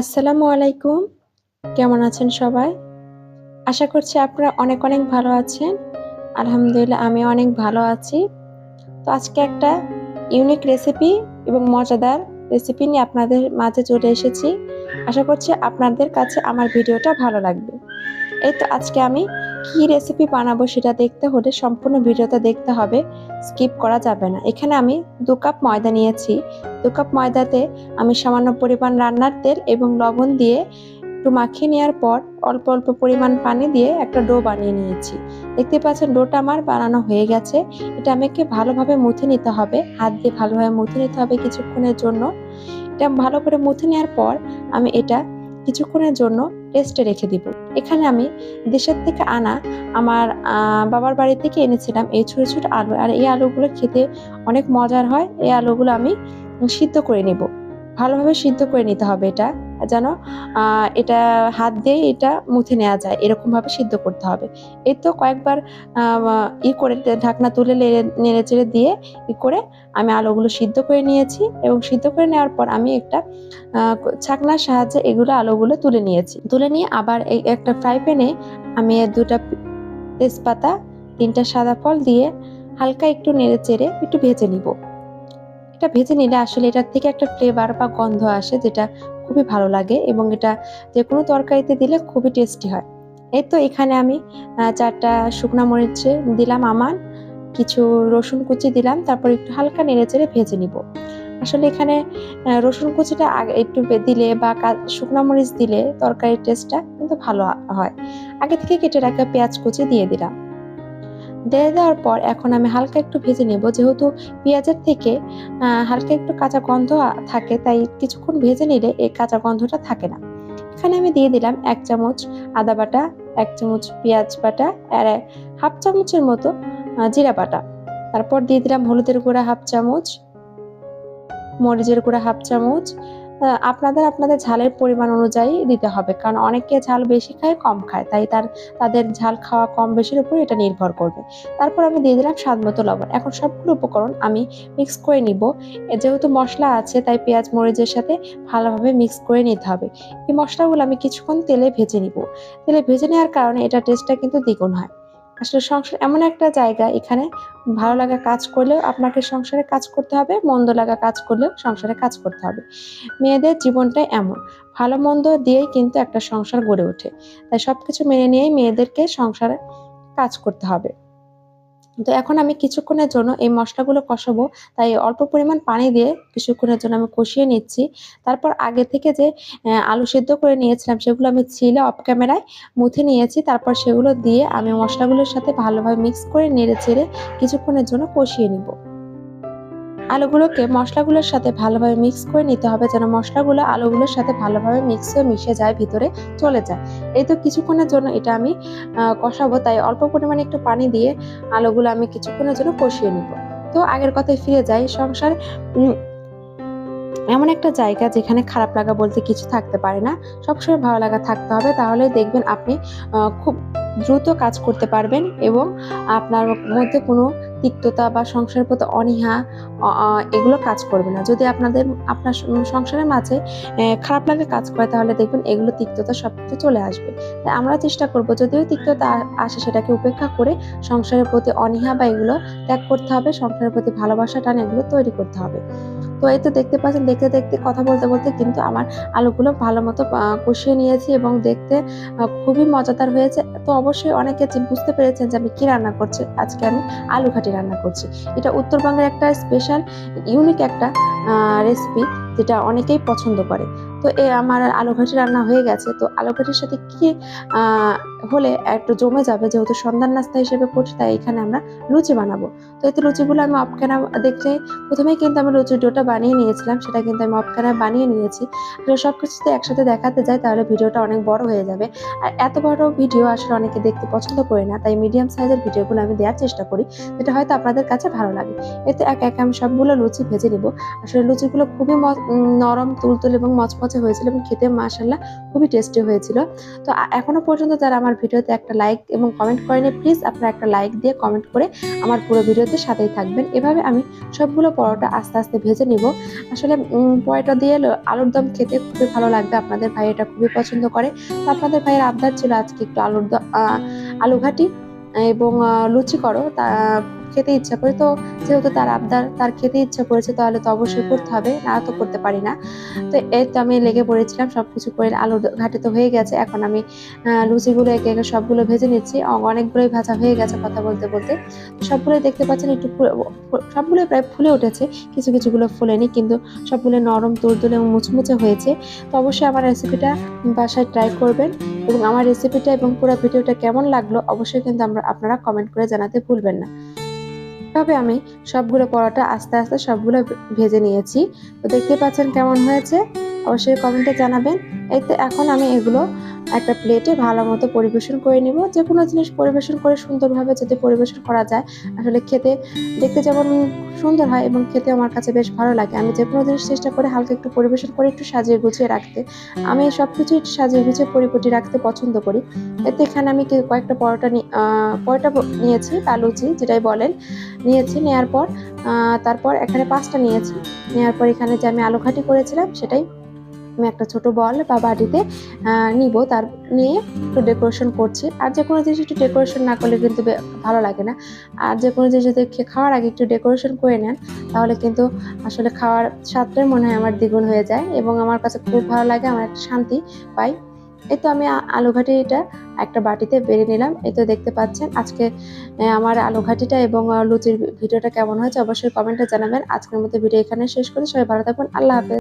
আসসালামু আলাইকুম। কেমন আছেন সবাই? আশা করছি আপনারা অনেক অনেক ভালো আছেন। আলহামদুলিল্লাহ, আমি অনেক ভালো আছি। তো আজকে একটা ইউনিক রেসিপি এবং মজাদার রেসিপি নিয়ে আপনাদের মাঝে চলে এসেছি। আশা করছি আপনাদের কাছে আমার ভিডিওটা ভালো লাগবে। এই তো আজকে আমি কি রেসিপি বানাবো সেটা দেখতে হলে সম্পূর্ণ ভিডিওটা দেখতে হবে। স্কিপ করা যাবে না। এখানে আমি দু কাপ ময়দা নিয়েছি। কাপ ময়দাতে আমি সামান্য পরিমাণ রান্নার তেল এবং লবণ দিয়ে একটু মাখিয়ে নেওয়ার পর অল্প অল্প পরিমাণ পানি দিয়ে একটা ডো বানিয়ে নিয়েছি। দেখতে পাচ্ছেন ডোটা আমার বানানো হয়ে গেছে। এটা আমাকে ভালোভাবে মুথে নিতে হবে। হাত দিয়ে ভালোভাবে মুথে নিতে হবে কিছুক্ষণের জন্য। এটা ভালো করে মুথে নেওয়ার পর আমি এটা কিছুক্ষণের জন্য রেস্টে রেখে দিব। এখানে আমি দেশের থেকে আনা আমার বাবার বাড়ি থেকে এনেছিলাম এই ছোট ছোট আলু। আর এই আলুগুলো খেতে অনেক মজার হয়। এই আলুগুলো আমি সিদ্ধ করে নেব। ভালোভাবে সিদ্ধ করে নিতে হবে এটা। যেন এটা হাত দিয়ে এটা মুথে নেওয়া যায়। এরকম ভাবে সিদ্ধ করতে হবে। এই তো কয়েকবার ই করে ঢাকনা তুলে নেড়ে- চেড়ে দিয়ে ই করে আমি আলুগুলো সিদ্ধ করে নিয়েছি এবং সিদ্ধ করে নেওয়ার পর আমি একটা ছাকনার সাহায্যে এগুলো আলুগুলো তুলে নিয়েছি। তুলে নিয়ে আবার এই একটা ফ্রাই প্যানে আমি দুটা তেজপাতা, তিনটা সাদা ফল দিয়ে হালকা একটু নেড়ে চেড়ে একটু ভেজে নিব। এটা ভেজে নিলে আসলে এটার থেকে একটা ফ্লেভার বা গন্ধ আসে যেটা খুবই ভালো লাগে এবং এটা যে কোনো তরকারিতে দিলে খুবই টেস্টি হয়। এই তো এখানে আমি চারটা শুকনো মরিচ দিলাম আমার, কিছু রসুন কুচি দিলাম, তারপর একটু হালকা নেড়ে চেড়ে ভেজে নিব। আসলে এখানে রসুন কুচিটা আগে একটু দিলে বা শুকনো মরিচ দিলে তরকারির টেস্টটা কিন্তু ভালো হয়। আগে থেকে কেটে রাখা পেঁয়াজ কুচি দিয়ে দিলাম। দিয়ে দেওয়ার পর এখন আমি হালকা একটু ভেজে নেব। যেহেতু পেঁয়াজের থেকে হালকা একটু কাঁচা গন্ধ থাকে, তাই কিছুক্ষণ ভেজে নিলে এই কাঁচা গন্ধটা থাকে না। এখানে আমি দিয়ে দিলাম এক চামচ আদা বাটা, এক চামচ পেঁয়াজ বাটা, আর হাফ চামচের মতো জিরা বাটা। তারপর দিয়ে দিলাম হলুদের গুঁড়া হাফ চামচ, মরিচের গুঁড়া হাফ চামচ আপনাদের আপনাদের ঝালের পরিমাণ অনুযায়ী দিতে হবে। কারণ অনেকে ঝাল বেশি খায়, কম খায়। তাই তার, তাদের ঝাল খাওয়া কম বেশির উপর এটা নির্ভর করবে। তারপর আমি দিয়ে দিলাম স্বাদ মতো লবণ। এখন সবগুলো উপকরণ আমি মিক্স করে নিব। যেহেতু মশলা আছে, তাই পেঁয়াজ, মরিচের সাথে ভালোভাবে মিক্স করে নিতে হবে। এই মশলাগুলো আমি কিছুক্ষণ তেলে ভেজে নিব। তেলে ভেজে নেওয়ার কারণে এটা টেস্টটা কিন্তু দ্বিগুণ হয়। আসলে সংসার এমন একটা জায়গা, এখানে ভালো লাগা কাজ করলেও আপনাকে সংসারে কাজ করতে হবে, মন্দ লাগা কাজ করলেও সংসারে কাজ করতে হবে। মেয়েদের জীবনটাই এমন, ভালো মন্দ দিয়েই কিন্তু একটা সংসার গড়ে ওঠে। তাই সবকিছু মেনে নিয়েই মেয়েদেরকে সংসারে কাজ করতে হবে। তো এখন আমি কিছুক্ষণের জন্য এই মশলাগুলো কষাবো। তাই অল্প পরিমাণ পানি দিয়ে কিছুক্ষণের জন্য আমি কষিয়ে নিচ্ছি। তারপর আগে থেকে যে আলু সেদ্ধ করে নিয়েছিলাম সেগুলো আমি ছিলে অফ ক্যামেরায় মুথে নিয়েছি। তারপর সেগুলো দিয়ে আমি মশলাগুলোর সাথে ভালোভাবে মিক্স করে নেড়ে ছেড়ে কিছুক্ষণের জন্য কষিয়ে নিব। আলুগুলোকে মশলাগুলোর সাথে ভালোভাবে মিক্স করে নিতে হবে যেন মশলাগুলো আলুগুলোর সাথে ভালোভাবে মিক্স হয়ে মিশে যায়, ভিতরে চলে যায়। এই তো কিছুক্ষণের জন্য এটা আমি কষাবো। তাই অল্প পরিমাণে একটু পানি দিয়ে আলুগুলো আমি কিছুক্ষণের জন্য কষিয়ে নিব। তো আগের কথায় ফিরে যাই। সংসার এমন একটা জায়গা যেখানে খারাপ লাগা বলতে কিছু থাকতে পারে না। সবসময় ভালো লাগা থাকতে হবে। তাহলে দেখবেন আপনি খুব দ্রুত কাজ করতে পারবেন এবং আপনার মধ্যে কোনো তিক্ততা বা সংসারের প্রতি অনীহা এগুলো কাজ করবে না। যদি আপনাদের, আপনার সংসারের মাঝে খারাপ লাগে কাজ করে, তাহলে দেখবেন এগুলো তিক্ততা সব কিছু চলে আসবে। তাই আমরা চেষ্টা করব, যদিও তিক্ততা আসে সেটাকে উপেক্ষা করে সংসারের প্রতি অনীহা বা এগুলো ত্যাগ করতে হবে, সংসারের প্রতি ভালোবাসা টান এগুলো তৈরি করতে হবে। তো এই তো দেখতে পাচ্ছেন, দেখতে দেখতে কথা বলতে বলতে কিন্তু আমার আলুগুলো ভালো মতো কষিয়ে নিয়েছি এবং দেখতে খুবই মজাদার হয়েছে। তো অবশ্যই অনেকে বুঝতে পেরেছেন যে আমি কী রান্না করছি, আজকে আমি আলু ঘাটি রান্না করছি। এটা উত্তরবঙ্গের একটা স্পেশাল ইউনিক একটা রেসিপি যেটা অনেকেই পছন্দ করে। তো এ আমার আলু ঘাটি রান্না হয়ে গেছে। তো আলু ঘাটির সাথে কি হলে একটু জমে যাবে যেহেতু সন্ধ্যার নাস্তা হিসেবে করছি তাই এখানে আমরা লুচি বানাবো। তো এই তো লুচিগুলো আমি অফকেনা দেখতে প্রথমেই কিন্তু আমি লুচির ডোটা বানিয়ে নিয়েছিলাম, সেটা কিন্তু আমি অফকেনা বানিয়ে নিয়েছি। সব কিছুতে একসাথে দেখাতে যাই, তাহলে ভিডিওটা অনেক বড় হয়ে যাবে। আর এত বড় ভিডিও আসলে অনেকে দেখতে পছন্দ করে না, তাই মিডিয়াম সাইজের ভিডিওগুলো আমি দেওয়ার চেষ্টা করি, যেটা হয়তো আপনাদের কাছে ভালো লাগে। এতে এক এক আমি সবগুলো লুচি ভেজে নিব। আসলে লুচিগুলো খুবই নরম, তুলতুল এবং মচমচে হয়েছিল এবং খেতে মাসাল্লাহ খুবই টেস্টি হয়েছিল। তো আ- এখনও পর্যন্ত যারা আমার ভিডিওতে একটা লাইক এবং কমেন্ট করেনি প্লিজ আপনারা একটা লাইক দিয়ে কমেন্ট করে আমার পুরো ভিডিওতে সাথেই থাকবেন। এভাবে আমি সবগুলো পরোটা আস্তে আস্তে ভেজে নিব। আসলে পরোটা দিয়ে আলুর দম খেতে খুবই ভালো লাগবে। আপনাদের ভাই এটা খুবই পছন্দ করে। তো আপনাদের ভাইয়ের আবদার ছিল আজকে একটু আলুর দম আলু ঘাটি এবং লুচি করো। তা খেতে ইচ্ছা করে। তো যেহেতু তার আবদার, তার খেতে ইচ্ছা করেছে, তাহলে তো অবশ্যই করতে হবে। না তো করতে পারি না। তো এই তো আমি লেগে পড়েছিলাম সব কিছু করে আলু ঘাটে তো হয়ে গেছে। এখন আমি লুচিগুলো একে একে সবগুলো ভেজে নিচ্ছি। অনেকগুলোই ভাজা হয়ে গেছে কথা বলতে বলতে। সবগুলোই দেখতে পাচ্ছেন একটু সবগুলোই প্রায় ফুলে উঠেছে। কিছু কিছুগুলো ফুলেনি, কিন্তু সবগুলো নরম, তুলতুলে এবং মুচমুচে হয়েছে। তো অবশ্যই আমার রেসিপিটা বাসায় ট্রাই করবেন এবং আমার রেসিপিটা এবং পুরো ভিডিওটা কেমন লাগল, অবশ্যই কিন্তু আমরা, আপনারা কমেন্ট করে জানাতে ভুলবেন না। তবে আমি সবগুলো পরোটা আস্তে আস্তে সবগুলো ভেজে নিয়েছি। তো দেখতে পাচ্ছেন কেমন হয়েছে? অবশ্যই কমেন্টে জানাবেন। এই তো এখন আমি এগুলো একটা প্লেটে ভালো মতো পরিবেশন করে নিব। যে কোনো জিনিস পরিবেশন করে সুন্দরভাবে যদি পরিবেশন করা যায়, আসলে খেতে দেখতে যেমন সুন্দর হয় এবং খেতে আমার কাছে বেশ ভালো লাগে। আমি যে কোনো জিনিস চেষ্টা করে হালকা একটু পরিবেশন করে একটু সাজিয়ে গুছিয়ে রাখতে, আমি সব কিছু একটু সাজিয়ে গুছিয়ে পরিপটি রাখতে পছন্দ করি। এতে এখানে আমি কয়েকটা পরোটা পরোটা নিয়েছি বা লুচি যেটাই বলেন, নিয়েছি। নেওয়ার পর তারপর এখানে পাঁচটা নিয়েছি। নেওয়ার পর এখানে যে আমি আলু ঘাটি করেছিলাম, সেটাই আমি একটা ছোট বল বা বাটিতে নিব। তার নিয়ে একটু ডেকোরেশন করছি। আর যে কোনো জিনিস একটু ডেকোরেশন না করলে কিন্তু ভালো লাগে না। আর যে কোনো জিনিস যদি খাওয়ার আগে একটু ডেকোরেশন করে নেন, তাহলে কিন্তু আসলে খাওয়ার স্বাদটাই মনে হয় আমার দ্বিগুণ হয়ে যায় এবং আমার কাছে খুব ভালো লাগে, আমার একটা শান্তি পাই। এই তো আমি আ- আলু ঘাটিটা একটা বাটিতে বেড়ে নিলাম। এই তো দেখতে পাচ্ছেন আজকে আমার আলু ঘাটিটা এবং লুচির ভিডিওটা কেমন হয়েছে অবশ্যই কমেন্টে জানাবেন। আজকের মতো ভিডিও এখানে শেষ করি। সবাই ভালো থাকবেন আল্লাহ হাফেজ।